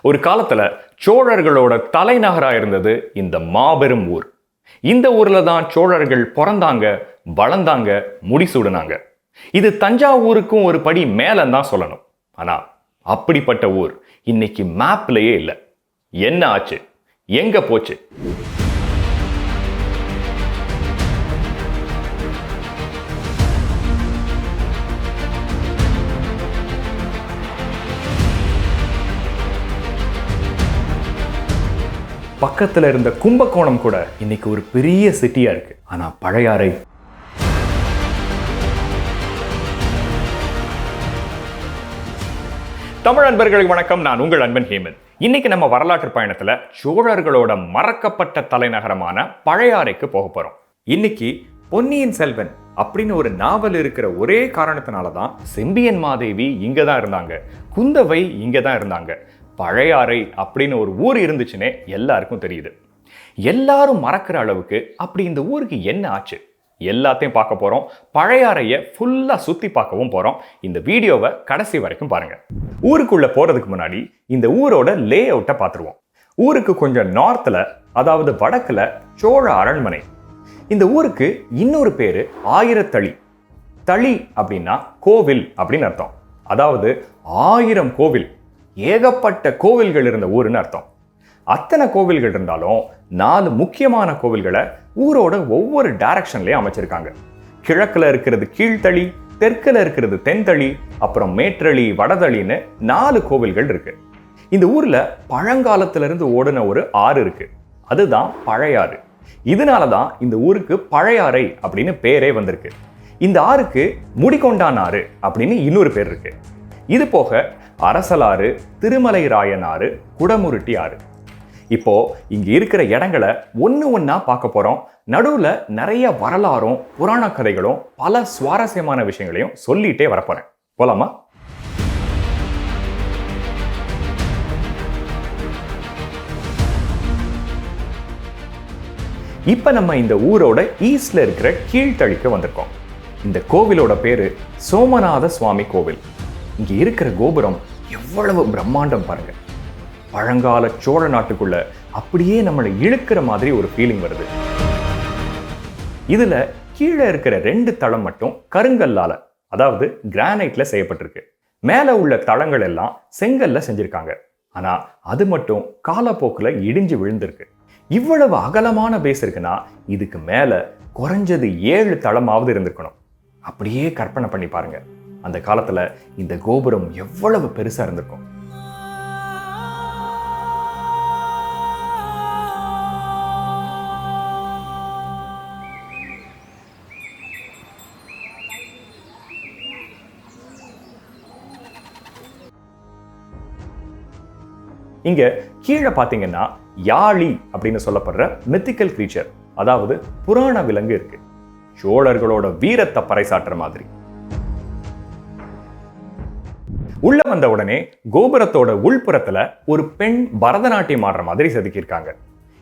ஒரு காலத்துல சோழர்களோட தலைநகரா இருந்தது இந்த மாபெரும் ஊர். இந்த ஊரில் தான் சோழர்கள் பிறந்தாங்க வளர்ந்தாங்க முடிசூடினாங்க. இது தஞ்சாவூருக்கும் ஒரு படி மேலன்னு தான் சொல்லணும். ஆனா அப்படிப்பட்ட ஊர் இன்னைக்கு மேப்லயே இல்லை. என்ன ஆச்சு? எங்க போச்சு? பக்கத்தில் இருந்த கும்பகோணம் கூட இன்னைக்கு ஒரு பெரிய சிட்டியாக இருக்கு. ஆனால் பழையாறை. தமிழ் அன்பர்களுக்கு வணக்கம். நான் உங்கள் அன்பன் ஹேமந்த். இன்னைக்கு நம்ம வரலாற்று பயணத்தில் சோழர்களோட மறக்கப்பட்ட தலைநகரமான பழையாறைக்கு போக போகிறோம் இன்னைக்கு பொன்னியின் செல்வன் அப்படின்னு ஒரு நாவல் இருக்கிற ஒரே காரணத்தினால தான் செம்பியன் மாதேவி இங்கே தான் இருந்தாங்க. குந்தவை இங்கே தான் இருந்தாங்க. பழையாறை அப்படின்னு ஒரு ஊர் இருந்துச்சுன்னே எல்லாருக்கும் தெரியுது. எல்லாரும் மறக்கிற அளவுக்கு அப்படி இந்த ஊருக்கு என்ன ஆச்சு? எல்லாத்தையும் பார்க்க போகிறோம் பழையாறையை ஃபுல்லாக சுற்றி பார்க்கவும் போகிறோம் இந்த வீடியோவை கடைசி வரைக்கும் பாருங்கள் ஊருக்குள்ளே போகிறதுக்கு முன்னாடி இந்த ஊரோட லே அவுட்டை பார்த்துருவோம். ஊருக்கு கொஞ்சம் நார்த்தில் அதாவது வடக்கில் சோழ அரண்மனை. இந்த ஊருக்கு இன்னொரு பேர் ஆயிரத்தளி. தளி அப்படின்னா கோவில் அப்படின்னு அர்த்தம். அதாவது ஆயிரம் கோவில். ஏகப்பட்ட கோவில்கள் இருந்த ஊருன்னு அர்த்தம். அத்தனை கோவில்கள் இருந்தாலும் நாலு முக்கியமான கோவில்களை ஊரோட ஒவ்வொரு டைரக்ஷன்லேயும் அமைச்சிருக்காங்க. கிழக்கில் இருக்கிறது கீழ்த்தளி தெற்கில் இருக்கிறது தென்தளி அப்புறம் மேற்றளி வடதளின்னு நாலு கோவில்கள் இருக்கு. இந்த ஊரில் பழங்காலத்துல இருந்து ஓடின ஒரு ஆறு இருக்கு. அதுதான் பழையாறு. இதனால தான் இந்த ஊருக்கு பழையாறை அப்படின்னு பேரே வந்திருக்கு. இந்த ஆறுக்கு முடிகொண்டான் ஆறு அப்படின்னு இன்னொரு பேர் இருக்கு. இது போக அரசலாறு திருமலை ராயன் ஆறு குடமுருட்டி ஆறு இப்போ இங்க இருக்கிற இடங்களை ஒன்று ஒன்றா பார்க்க போறோம். நடுவில் நிறைய வரலாறும் புராண கதைகளும் பல சுவாரஸ்யமான விஷயங்களையும் சொல்லிட்டே வரப்போறேன். போலாமா? இப்போ நம்ம இந்த ஊரோட ஈஸ்ட்ல இருக்கிற கீழ்த்தளிக்கு வந்திருக்கோம். இந்த கோவிலோட பேரு சோமநாத சுவாமி கோவில். இங்க இருக்கிற கோபுரம் எவ்வளவு பிரம்மாண்டம் பாருங்க பழங்கால சோழ நாட்டுக்குள்ள அப்படியே நம்மளை இழுக்கிற மாதிரி ஒரு ஃபீலிங் வருது. இதுல கீழே இருக்கிற ரெண்டு தளம் மட்டும் கருங்கல்லால அதாவது கிரானைட்ல செய்யப்பட்டிருக்கு. மேல உள்ள தளங்கள் எல்லாம் செங்கல்ல செஞ்சிருக்காங்க. ஆனா அது மட்டும் காலப்போக்குல இடிஞ்சு விழுந்திருக்கு. இவ்வளவு அகலமான பேஸ் இருக்குன்னா இதுக்கு மேல குறைஞ்சது ஏழு தளமாவது இருந்திருக்கணும். அப்படியே கற்பனை பண்ணி பாருங்க. அந்த காலத்துல இந்த கோபுரம் எவ்வளவு பெருசா இருந்திருக்கும்? இங்க கீழே பாத்தீங்கன்னா யாழி அப்படின்னு சொல்லப்படுற மித்திக்கல் கிரீச்சர் அதாவது புராண விலங்கு இருக்கு. சோழர்களோட வீரத்தை பறைசாட்டுற மாதிரி. உள்ள வந்த உடனே கோபுரத்தோட உள்புறத்துல ஒரு பெண் பரதநாட்டியம் ஆடுற மாதிரி செதுக்கியிருக்காங்க.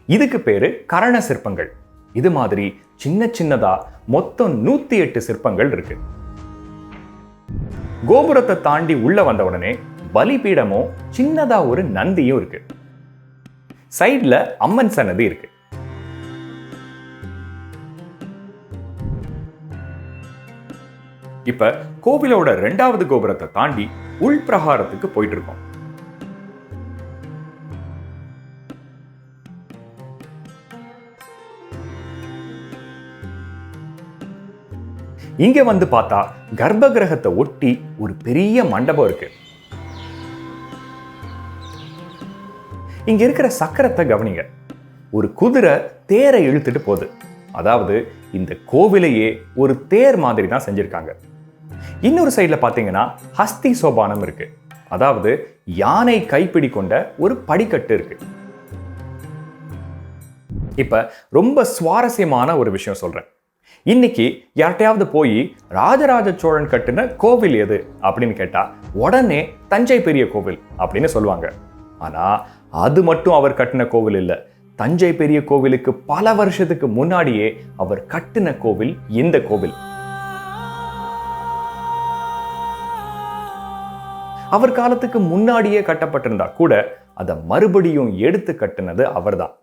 இதுக்கு பேரு கரண சிற்பங்கள். இது மாதிரி சின்ன சின்னதா மொத்தம் நூத்தி எட்டு சிற்பங்கள் இருக்கு. கோபுரத்தை தாண்டி உள்ள வந்த உடனே பலிபீடமும் சின்னதா ஒரு நந்தியும் இருக்கு. சைட்ல அம்மன் சன்னதி இருக்கு. இப்ப கோவிலோட ரெண்டாவது கோபுரத்தை தாண்டி உள் பிரகாரத்துக்கு போயிட்டு இருக்கோம் இங்க வந்து பார்த்தா கர்ப்ப கிரகத்தை ஒட்டி ஒரு பெரிய மண்டபம் இருக்கு. இங்க இருக்கிற சக்கரத்தை கவனிங்க. ஒரு குதிரை தேரை இழுத்துட்டு போகுது. அதாவது இந்த கோவிலையே ஒரு தேர் மாதிரி தான் செஞ்சிருக்காங்க. இன்னொரு சைடுல பார்த்தீங்கன்னா ஹஸ்தி சோபானம் இருக்கு. அதாவது யானை கைப்பிடி கொண்ட ஒரு படிக்கட்டு இருக்கு. இப்ப ரொம்ப சுவாரஸ்யமான ஒரு விஷயம் சொல்றேன். இன்னைக்கு யார்கிட்டயாவது போய் ராஜராஜ சோழன் கட்டின கோவில் எது அப்படின்னு கேட்டா உடனே தஞ்சை பெரிய கோவில் அப்படின்னு சொல்லுவாங்க. ஆனா அது மட்டும் அவர் கட்டின கோவில் இல்ல. தஞ்சை பெரிய கோவிலுக்கு பல வருஷத்துக்கு முன்னாடியே அவர் கட்டின கோவில் இந்த கோவில். அவர் காலத்துக்கு முன்னாடியே கட்டப்பட்டிருந்தா கூட அதை மறுபடியும் எடுத்து கட்டுனது அவர்தான்.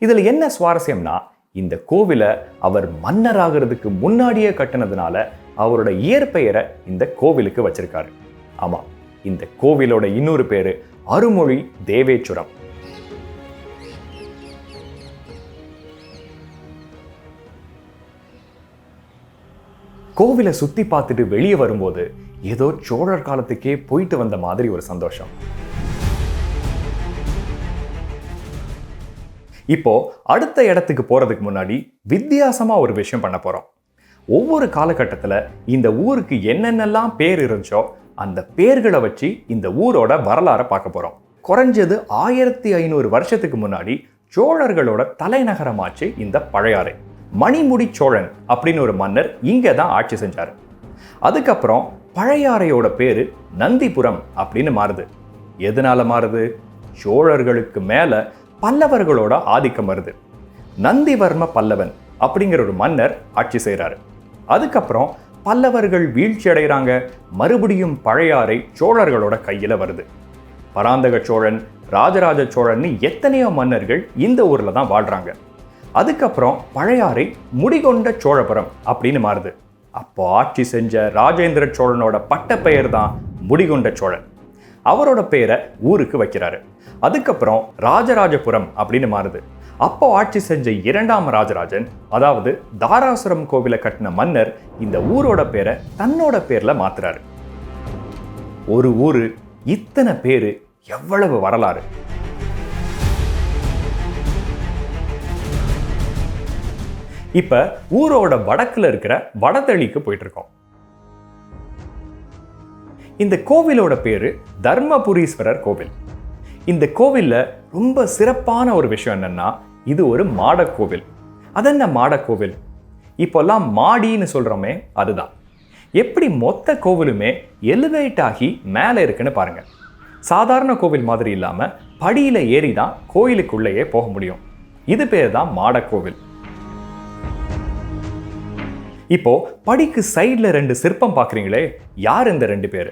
இதுல என்ன சுவாரஸ்யம்னா இந்த கோவிலை அவர் மன்னராகிறதுக்கு முன்னாடியே கட்டினதுனால அவரோட இயற்பெயரை இந்த கோவிலுக்கு வச்சிருக்காரு. ஆமா இந்த கோவிலோட இன்னொரு பேரு அருமொழி தேவேச்சுரம். கோவிலை சுத்தி பார்த்துட்டு வெளியே வரும்போது ஏதோ சோழர் காலத்துக்கே போயிட்டு வந்த மாதிரி ஒரு சந்தோஷம். இப்போ அடுத்த இடத்துக்கு போறதுக்கு முன்னாடி வித்தியாசமா ஒரு விஷயம் பண்ண போறோம். ஒவ்வொரு காலகட்டத்தில் இந்த ஊருக்கு என்னென்னலாம் பேர் இருந்துச்சோ அந்த பேர்களை வச்சு இந்த ஊரோட வரலாறை பார்க்க போகிறோம் குறைஞ்சது ஆயிரத்தி ஐநூறு வருஷத்துக்கு முன்னாடி சோழர்களோட தலைநகரமாச்சு இந்த பழையாறை. மணிமுடி சோழன் அப்படின்னு ஒரு மன்னர் இங்கே தான் ஆட்சி செஞ்சார். அதுக்கப்புறம் பழையாறையோட பேரு நந்திபுரம் அப்படின்னு மாறுது. எதனால மாறுது? சோழர்களுக்கு மேல பல்லவர்களோட ஆதிக்கம் வருது. நந்திவர்ம பல்லவன் அப்படிங்கிற ஒரு மன்னர் ஆட்சி செய்கிறாரு அதுக்கப்புறம் பல்லவர்கள் வீழ்ச்சி அடைகிறாங்க மறுபடியும் பழையாறை சோழர்களோட கையில் வருது. பராந்தக சோழன் ராஜராஜ சோழன் எத்தனையோ மன்னர்கள் இந்த ஊரில் தான் வாழ்கிறாங்க அதுக்கப்புறம் பழையாறை முடிகொண்ட சோழபுரம் அப்படின்னு மாறுது. அப்போ ஆட்சி செஞ்ச ராஜேந்திர சோழனோட பட்டப்பெயர் தான் முடிகொண்ட சோழன். அவரோட பேரை ஊருக்கு வைக்கிறாரு. அதுக்கப்புறம் ராஜராஜபுரம் அப்படின்னு மாறுது. அப்போ ஆட்சி செஞ்ச இரண்டாம் ராஜராஜன் அதாவது தாராசுரம் கோவிலை கட்டின மன்னர் இந்த ஊரோட பேரை தன்னோட பேர்ல மாத்துறாரு. ஒரு ஊரு இத்தனை பேரு எவ்வளவு வரலாறு. இப்போ ஊரோட வடக்கில் இருக்கிற வடதளிக்கு போயிட்டு இருக்கோம் இந்த கோவிலோட பேரு தர்மபுரீஸ்வரர் கோவில். இந்த கோவிலில் ரொம்ப சிறப்பான ஒரு விஷயம் என்னன்னா இது ஒரு மாடக்கோவில் அதென்ன மாடக்கோவில் இப்போல்லாம் மாடின்னு சொல்கிறோமே அதுதான். எப்படி மொத்த கோவிலுமே எலிவேட் ஆகி மேலே இருக்குன்னு பாருங்க. சாதாரண கோவில் மாதிரி இல்லாமல் படியில் ஏறி தான் கோயிலுக்குள்ளேயே போக முடியும். இது பேர் தான் மாடக்கோவில் இப்போ படிக்கு சைடில் ரெண்டு சிற்பம் பார்க்குறீங்களே யார் இந்த ரெண்டு பேர்?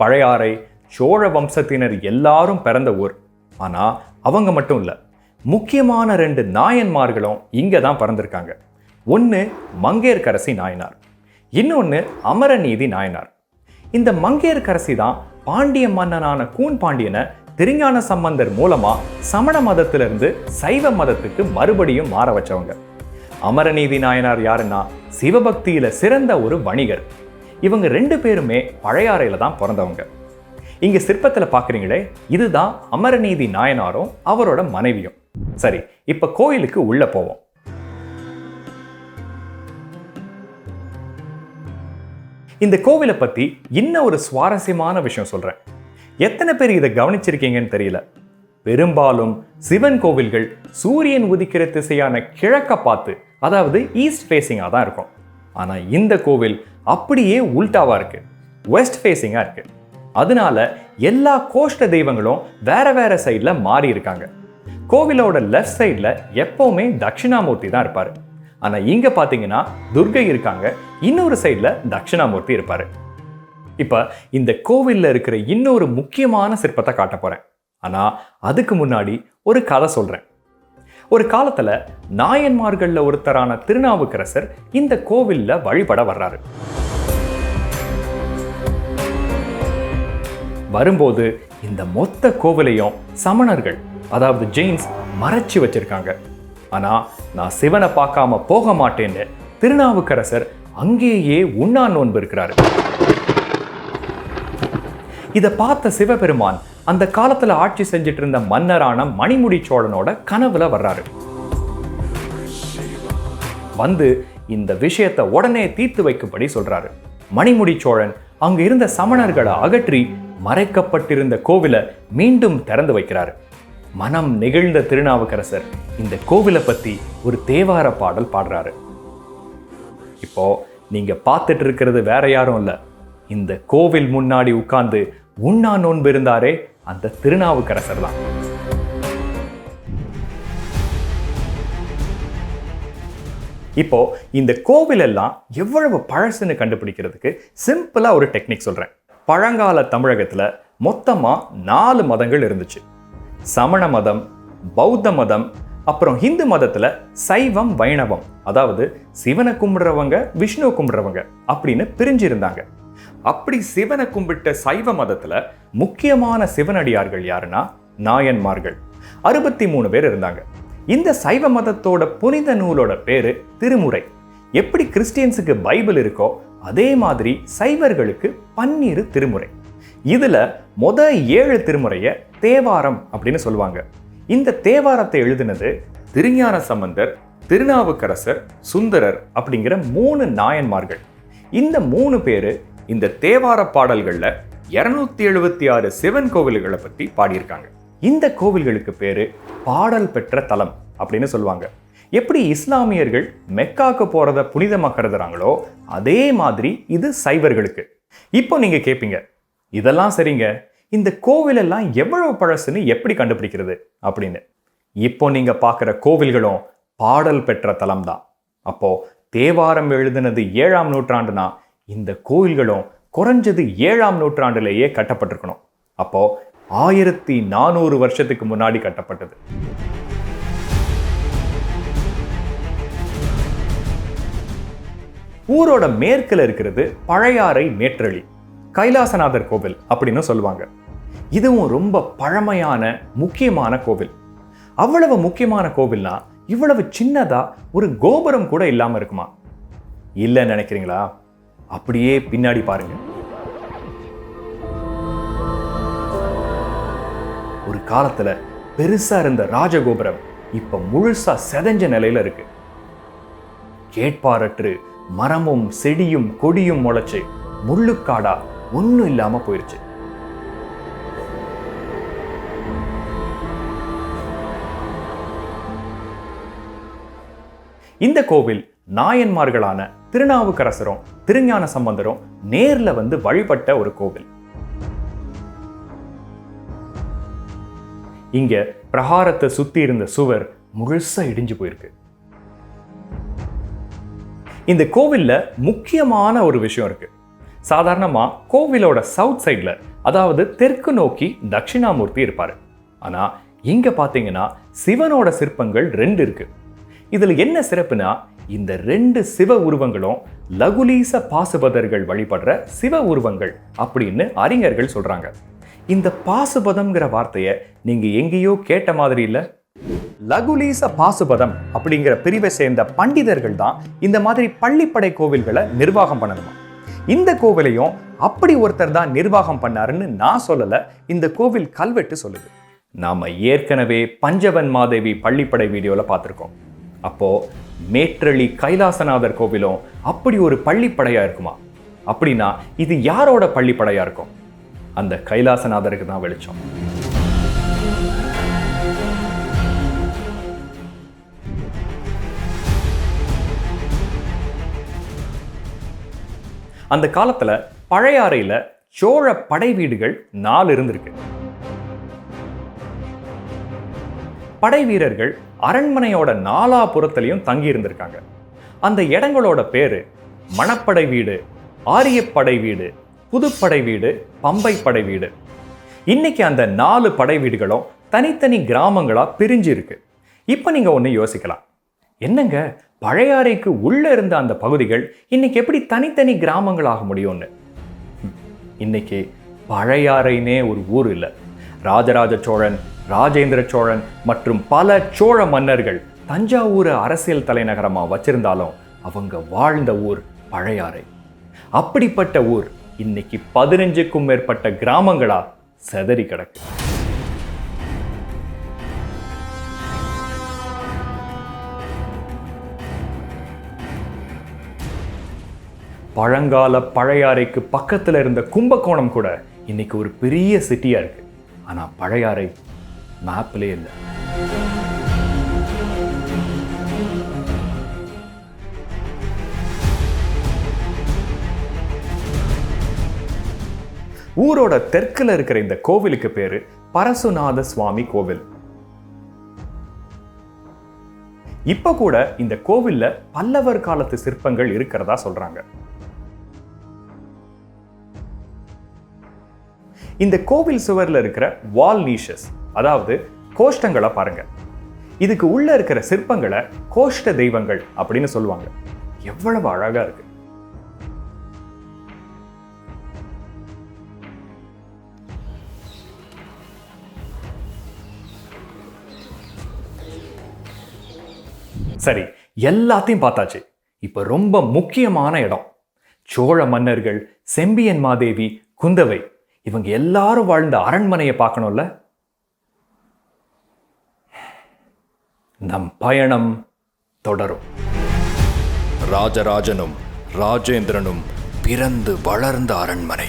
பழையாறை சோழ வம்சத்தினர் எல்லாரும் பிறந்த ஊர். ஆனா அவங்க மட்டும் இல்லை முக்கியமான ரெண்டு நாயன்மார்களும் இங்கே தான் பிறந்திருக்காங்க. ஒன்று மங்கையர்க்கரசி நாயனார் இன்னொன்று அமரநீதி நாயனார். இந்த மங்கையர்க்கரசி தான் பாண்டிய மன்னனான கூன் பாண்டியனை திருஞான சம்பந்தர் மூலமா சமண மதத்திலிருந்து சைவ மதத்துக்கு மறுபடியும் மாற வச்சவங்க. அமரநீதி நாயனார் யாருன்னா சிவபக்தியில சிறந்த ஒரு வணிகர். இவங்க ரெண்டு பேருமே பழையாறையில தான் பிறந்தவங்க. இங்க சிற்பத்துல பாக்குறீங்களே இதுதான் அமரநீதி நாயனாரும் அவரோட மனைவியும். சரி இப்ப கோயிலுக்கு உள்ள போவோம். இந்த கோவிலை பத்தி இன்னும் ஒரு சுவாரஸ்யமான விஷயம் சொல்றேன். எத்தனை பேர் இதை கவனிச்சிருக்கீங்கன்னு தெரியல. பெரும்பாலும் சிவன் கோவில்கள் சூரியன் உதிக்கிற திசையான கிழக்க பார்த்து அதாவது ஈஸ்ட் ஃபேஸிங்காக தான் இருக்கும். ஆனால் இந்த கோவில் அப்படியே உல்டாவாக இருக்குது வெஸ்ட் ஃபேஸிங்காக இருக்குது அதனால எல்லா கோஷ்ட தெய்வங்களும் வேற வேற சைடில் மாறி இருக்காங்க. கோவிலோட லெஃப்ட் சைடில் எப்போவுமே தட்சிணாமூர்த்தி தான் இருப்பார். ஆனால் இங்கே பார்த்தீங்கன்னா துர்கை இருக்காங்க. இன்னொரு சைடில் தட்சிணாமூர்த்தி இருப்பார். இப்போ இந்த கோவிலில் இருக்கிற இன்னொரு முக்கியமான சிற்பத்தை காட்ட போகிறேன் ஆனால் அதுக்கு முன்னாடி ஒரு கதை சொல்கிறேன் ஒரு காலத்தில் நாயன்மார்களில் ஒருத்தரான திருநாவுக்கரசர் இந்த கோவிலில் வழிபட வர்றாரு. வரும்போது இந்த மொத்த கோவிலையும் சமணர்கள் அதாவது ஜெயின்ஸ் மறைச்சு வச்சிருக்காங்க. ஆனா நான் சிவனை பார்க்காம போக மாட்டேன்னு திருநாவுக்கரசர் அங்கேயே உண்ணா நோன்பு இருக்கிறாரு. இதை பார்த்த சிவபெருமான் அந்த காலத்தில் ஆட்சி செஞ்சுட்டு இருந்த மன்னரான மணிமுடி சோழனோட கனவுல வர்றாரு. வந்து இந்த விஷயத்தை உடனே தீர்த்து வைக்கும்படி சொல்றாரு. மணிமுடி சோழன் அங்க இருந்த சமணர்களை அகற்றி மறைக்கப்பட்டிருந்த கோவிலை மீண்டும் திறந்து வைக்கிறாரு. மனம் நெகிழ்ந்த திருநாவுக்கரசர் இந்த கோவிலை பத்தி ஒரு தேவார பாடல் பாடுறாரு. இப்போ நீங்க பார்த்துட்டு இருக்கிறது வேற யாரும் இல்லை. இந்த கோவில் முன்னாடி உட்கார்ந்து உண்ணா நோன்பு இருந்தாரே அந்த திருநாவுக்கரசர் தான். இப்போ இந்த கோவில் எல்லாம் எவ்வளவு பழசுன்னு கண்டுபிடிக்கிறதுக்கு சிம்பிளா ஒரு டெக்னிக் சொல்றேன். பழங்கால தமிழகத்துல மொத்தமா நாலு மதங்கள் இருந்துச்சு. சமண மதம் பௌத்த மதம் அப்புறம் ஹிந்து மதத்துல சைவம் வைணவம். அதாவது சிவனை கும்பிடுறவங்க விஷ்ணு கும்பிடுறவங்க அப்படின்னு பிரிஞ்சு இருந்தாங்க அப்படி சிவனை கும்பிட்ட சைவ மதத்துல முக்கியமான சிவனடியார்கள் யாருன்னா நாயன்மார்கள். அறுபத்தி மூணு பேர் இருந்தாங்க. இந்த சைவ மதத்தோட புனித நூலோட பேரு திருமுறை. எப்படி கிறிஸ்டியன்ஸுக்கு பைபிள் இருக்கோ அதே மாதிரி சைவர்களுக்கு பன்னிரு திருமுறை. இதுல மொத ஏழு திருமுறைய தேவாரம் அப்படின்னு சொல்லுவாங்க. இந்த தேவாரத்தை எழுதினது திருஞான சம்பந்தர் திருநாவுக்கரசர் சுந்தரர் அப்படிங்கிற மூணு நாயன்மார்கள். இந்த மூணு பேரு இந்த தேவார பாடல்கள்ல இருநூத்தி எழுபத்தி ஆறு சிவன் கோவில்களை பத்தி பாடியிருக்காங்க. இந்த கோவில்களுக்கு பேரு பாடல் பெற்ற தலம் அப்படின்னு சொல்லுவாங்க. எப்படி இஸ்லாமியர்கள் மெக்காக்கு போகிறத புனிதமா கருதுறாங்களோ அதே மாதிரி இது சைவர்களுக்கு. இப்போ நீங்க கேட்பீங்க இதெல்லாம் சரிங்க இந்த கோவிலெல்லாம் எவ்வளவு பழசுன்னு எப்படி கண்டுபிடிக்கிறது? அப்படின்னு. இப்போ நீங்க பார்க்குற கோவில்களும் பாடல் பெற்ற தலம் தான். அப்போ தேவாரம் எழுதினது ஏழாம் நூற்றாண்டுனா இந்த கோவில்களும் குறைஞ்சது ஏழாம் நூற்றாண்டிலேயே கட்டப்பட்டிருக்கணும். அப்போ ஆயிரத்தி நானூறு வருஷத்துக்கு முன்னாடி கட்டப்பட்டது. ஊரோட மேற்கில் இருக்கிறது பழையாறை மேற்றளி கைலாசநாதர் கோவில் அப்படின்னு சொல்லுவாங்க. இதுவும் ரொம்ப பழமையான முக்கியமான கோவில். அவ்வளவு முக்கியமான கோவில்னா இவ்வளவு சின்னதா ஒரு கோபுரம் கூட இல்லாம இருக்குமா? இல்லைன்னு நினைக்கிறீங்களா? அப்படியே பின்னாடி பாருங்க. ஒரு காலத்துல பெருசா இருந்த ராஜகோபுரம் இப்ப முழுசா செதஞ்ச நிலையில இருக்கு. கேட்பாரற்று மரமும் செடியும் கொடியும் முளைச்சு முள்ளுக்காடா ஒன்றும் இல்லாம போயிருச்சு. இந்த கோவில் நாயன்மார்களான திருநாவுக்கரசரும் திருஞான சம்பந்தரும் நேர்ல வந்து வழிபட்ட ஒரு கோவில். இங்க பிரகாரத்தை சுத்தி இருந்த சுவர் முழுசா இடிஞ்சு போயிருக்கு. இந்த கோவில்ல முக்கியமான ஒரு விஷயம் இருக்கு. சாதாரணமா கோவிலோட சவுத் சைட்ல அதாவது தெற்கு நோக்கி தட்சிணாமூர்த்தி இருப்பாரு. ஆனா இங்க பாத்தீங்கன்னா சிவனோட சிற்பங்கள் ரெண்டு இருக்கு. இதுல என்ன சிறப்புனா இந்த ரெண்டு சிவ உருவங்களும் லகுலீச பாசுபதர்கள் வழிபடுற சிவ உருவங்கள் அப்படின்னு அறிஞர்கள் சொல்றாங்க. இந்த பாசுபதம்ங்கிற வார்த்தையை நீங்க எங்கேயோ கேட்ட மாதிரி இல்ல. லகுலீச பாசுபதம் அப்படிங்கிற பிரிவை சேர்ந்த பண்டிதர்கள் தான் இந்த மாதிரி பள்ளிப்படை கோவில்களை நிர்வாகம் பண்ணணுமா? இந்த கோவிலையும் அப்படி ஒருத்தர் தான் நிர்வாகம் பண்ணாருன்னு நான் சொல்லல இந்த கோவில் கல்வெட்டு சொல்லுது. நாம ஏற்கனவே பஞ்சவன் மாதேவி பள்ளிப்படை வீடியோவில் பார்த்துருக்கோம். அப்போ மேற்றளி கைலாசநாதர் கோவிலும் அப்படி ஒரு பள்ளிப்படையா இருக்குமா? அப்படின்னா இது யாரோட பள்ளிப்படையா இருக்கும்? அந்த கைலாசநாதருக்கு தான் வெளிச்சம். அந்த காலத்துல பழையாறையில சோழ படை வீடுகள் நாலு இருந்திருக்கு. படை வீரர்கள் அரண்மனையோட நாலாபுறத்திலையும் தங்கி இருந்திருக்காங்க. அந்த இடங்களோட பேர் மணப்படை வீடு ஆரியப்படை வீடு புதுப்படை வீடு பம்பை படை வீடு. இன்னைக்கு அந்த நாலு படை வீடுகளும் தனித்தனி கிராமங்களாக பிரிஞ்சு இருக்கு. இப்போ நீங்கள் ஒன்று யோசிக்கலாம். என்னங்க பழையாறைக்கு உள்ளே இருந்த அந்த பகுதிகள் இன்னைக்கு எப்படி தனித்தனி கிராமங்களாக முடியும்னு? இன்னைக்கு பழையாறைனே ஒரு ஊர் இல்லை. ராஜராஜ சோழன் ராஜேந்திர சோழன் மற்றும் பல சோழ மன்னர்கள் தஞ்சாவூர் அரசியல் தலைநகரமா வச்சிருந்தாலும் அவங்க வாழ்ந்த ஊர் பழையாறை. அப்படிப்பட்ட ஊர் இன்னைக்கு பதினஞ்சுக்கும் மேற்பட்ட கிராமங்களா செதறி கிடக்கு. பழங்கால பழையாறைக்கு பக்கத்துல இருந்த கும்பகோணம் கூட இன்னைக்கு ஒரு பெரிய சிட்டியா இருக்கு. ஆனா பழையாறை மேப்லேயே இல்லை. ஊரோட தெற்குல இருக்கிற இந்த கோவிலுக்கு பேரு பரசுநாத சுவாமி கோவில். இப்ப கூட இந்த கோவில்ல பல்லவர் காலத்து சிற்பங்கள் இருக்கிறதா சொல்றாங்க. இந்த கோவில் சுவர்ல இருக்கிற வால் நீஷஸ் அதாவது கோஷ்டங்களை பாருங்க. இதுக்கு உள்ள இருக்கிற சிற்பங்களை கோஷ்ட தெய்வங்கள் அப்படின்னு சொல்லுவாங்க. எவ்வளவு அழகா இருக்கு. சரி எல்லாத்தையும் பார்த்தாச்சு. இப்ப ரொம்ப முக்கியமான இடம். சோழ மன்னர்கள் செம்பியன் மாதேவி குந்தவை. இவங்க எல்லாரும் வாழ்ந்த அரண்மனையை பார்க்கணும்ல? நம் பயணம் தொடரும். ராஜராஜனும் ராஜேந்திரனும் பிறந்து வளர்ந்த அரண்மனை.